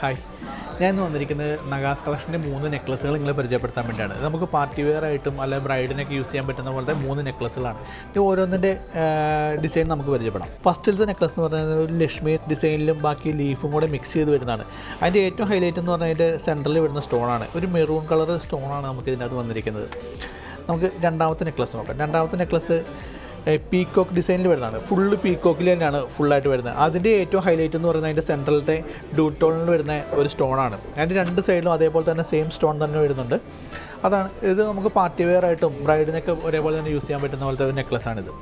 Hi ഞാൻ ഇന്ന് വന്നിരിക്കുന്നത് നഗാസ് കളക്ഷന്റെ മൂന്ന് നെക്ലസുകൾ നിങ്ങളെ പരിചയപ്പെടുത്താൻ വേണ്ടിയാണ്. നമുക്ക് പാർട്ടി വെയർ ആയിട്ടും അല്ലെ ബ്രൈഡിനൊക്കെ യൂസ് ചെയ്യാൻ പറ്റുന്ന പോലത്തെ മൂന്ന് നെക്ലസുകളാണ് ഇത് ഓരോന്നിന്റെ ഡിസൈൻ നമുക്ക് പരിചയപ്പെടാം. ഫസ്റ്റിലത്തെ നെക്ലസ് എന്ന് പറയുന്നത് ഒരു ലക്ഷ്മി ഡിസൈനിലും ബാക്കി ലീഫും കൂടെ മിക്സ് ചെയ്ത് വരുന്നതാണ്. അതിന്റെ ഏറ്റവും ഹൈലൈറ്റ് എന്ന് പറഞ്ഞാൽ അതിന്റെ സെന്ററിൽ വരുന്ന സ്റ്റോണാണ് ഒരു മെറൂൺ കളർ സ്റ്റോണാണ് നമുക്ക് ഇതിനകത്ത് വന്നിരിക്കുന്നത്. നമുക്ക് രണ്ടാമത്തെ നെക്ലസ് നോക്കാം. രണ്ടാമത്തെ നെക്ലസ് പീക്കോക്ക് ഡിസൈനിൽ വരുന്നതാണ്. ഫുള്ള് പീക്കോക്കിൽ തന്നെയാണ് ഫുള്ളായിട്ട് വരുന്നത്. അതിന്റെ ഏറ്റവും ഹൈലൈറ്റ് എന്ന് പറയുന്നത് അതിന്റെ സെൻട്രലത്തെ ഡൂട്ടോണിൽ വരുന്ന ഒരു സ്റ്റോണാണ് അതിന്റെ രണ്ട് സൈഡിലും അതേപോലെ തന്നെ സെയിം സ്റ്റോൺ തന്നെ വരുന്നുണ്ട്. അതാണ് ഇത് നമുക്ക് പാർട്ടി വെയർ ആയിട്ടും ബ്രൈഡിനൊക്കെ ഒരേപോലെ തന്നെ യൂസ് ചെയ്യാൻ പറ്റുന്ന പോലത്തെ ഒരു നെക്ലസ്സാണിത്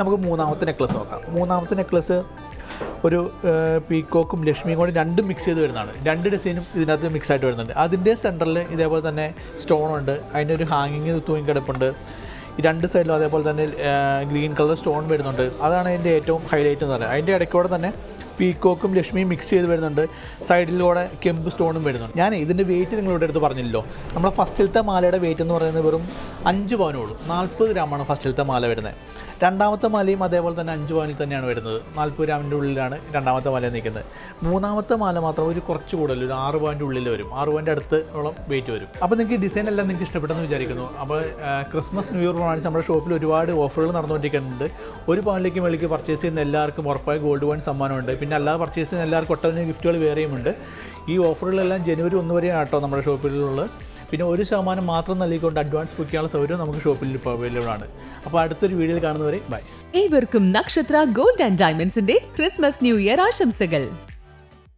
നമുക്ക് മൂന്നാമത്തെ നെക്ലസ് നോക്കാം. മൂന്നാമത്തെ നെക്ലസ് ഒരു പീക്കോക്കും ലക്ഷ്മിയും കൂടി രണ്ടും മിക്സ് ചെയ്ത് വരുന്നതാണ്. രണ്ട് ഡിസൈനും ഇതിനകത്ത് മിക്സ് ആയിട്ട് വരുന്നുണ്ട്. അതിന്റെ സെന്ററിൽ ഇതേപോലെ തന്നെ സ്റ്റോണുണ്ട് അതിന്റെ ഒരു ഹാങ്ങിങ് തൂങ്ങി കിടപ്പുണ്ട് രണ്ട് സൈഡിലും അതേപോലെ തന്നെ ഗ്രീൻ കളർ സ്റ്റോൺ വരുന്നുണ്ട്. അതാണ് അതിന്റെ ഏറ്റവും ഹൈലൈറ്റ് എന്ന് പറയുന്നത് അതിന്റെ ഇടയ്ക്കൂടെ തന്നെ പീക്കോക്കും ലക്ഷ്മിയും മിക്സ് ചെയ്ത് വരുന്നുണ്ട്. സൈഡിലൂടെ കെമ്പ് സ്റ്റോണും വരുന്നുണ്ട്. ഞാൻ ഇതിന്റെ വെയിറ്റ് നിങ്ങളുടെ അടുത്ത് പറഞ്ഞില്ലല്ലോ നമ്മുടെ ഫസ്റ്റിലത്തെ മാലയുടെ വെയിറ്റ് എന്ന് പറയുന്നത് വെറും അഞ്ച് പവനുള്ളൂ നാൽപ്പത് ഗ്രാമാണ് ഫസ്റ്റിലത്തെ മാല വരുന്നത്. രണ്ടാമത്തെ മാലയും അതേപോലെ തന്നെ അഞ്ച് പവനിൽ തന്നെയാണ് വരുന്നത്. നാൽപ്പത് ഗ്രാമിന്റെ ഉള്ളിലാണ് രണ്ടാമത്തെ മാല നിൽക്കുന്നത്. മൂന്നാമത്തെ മാല മാത്രം ഒരു കുറച്ച് കൂടുതൽ ഒരു ആറ് പവന്റെ ഉള്ളിൽ വരും. ആറ് പവന്റെ അടുത്ത് ഉള്ള വെയിറ്റ് വരും. അപ്പോൾ നിങ്ങൾക്ക് ഡിസൈൻ എല്ലാം നിങ്ങൾക്ക് ഇഷ്ടപ്പെട്ടെന്ന് വിചാരിക്കുന്നു. അപ്പോൾ ക്രിസ്മസ് ന്യൂ ഇയർ പ്രമാണിച്ച് നമ്മുടെ ഷോപ്പിൽ ഒരുപാട് ഓഫറുകൾ നടന്നുകൊണ്ടിരിക്കുന്നുണ്ട്. ഒരു പവനിലേക്ക് മേളിക്ക് പർച്ചേസ് ചെയ്യുന്ന എല്ലാവർക്കും ഉറപ്പായ ഗോൾഡ് കോയിൻ സമ്മാനമുണ്ട്. പിന്നെ അല്ലാതെ പർച്ചേസ് ചെയ്യുന്ന എല്ലാവർക്കും ഒട്ടനവധി ഗിഫ്റ്റുകൾ വേറെയുമുണ്ട് ഈ ഓഫറുകളെല്ലാം ജനുവരി ഒന്ന് വരെയാണ് കേട്ടോ നമ്മുടെ ഷോപ്പിലുള്ളത്. പിന്നെ ഒരു ശതമാനം മാത്രം നൽകിക്കൊണ്ട് അഡ്വാൻസ് ബുക്ക് സൗകര്യം നമുക്ക് ഷോപ്പിൽ ഇപ്പോൾ അവൈലബിൾ ആണ്. അപ്പോൾ അടുത്തൊരു വീഡിയോയിൽ കാണുന്നവരെ ബൈ ഏവർക്കും നക്ഷത്ര ഗോൾഡ് ആൻഡ് ഡയമണ്ട്സിന്റെ ക്രിസ്മസ് ന്യൂ ഇയർ ആശംസകൾ.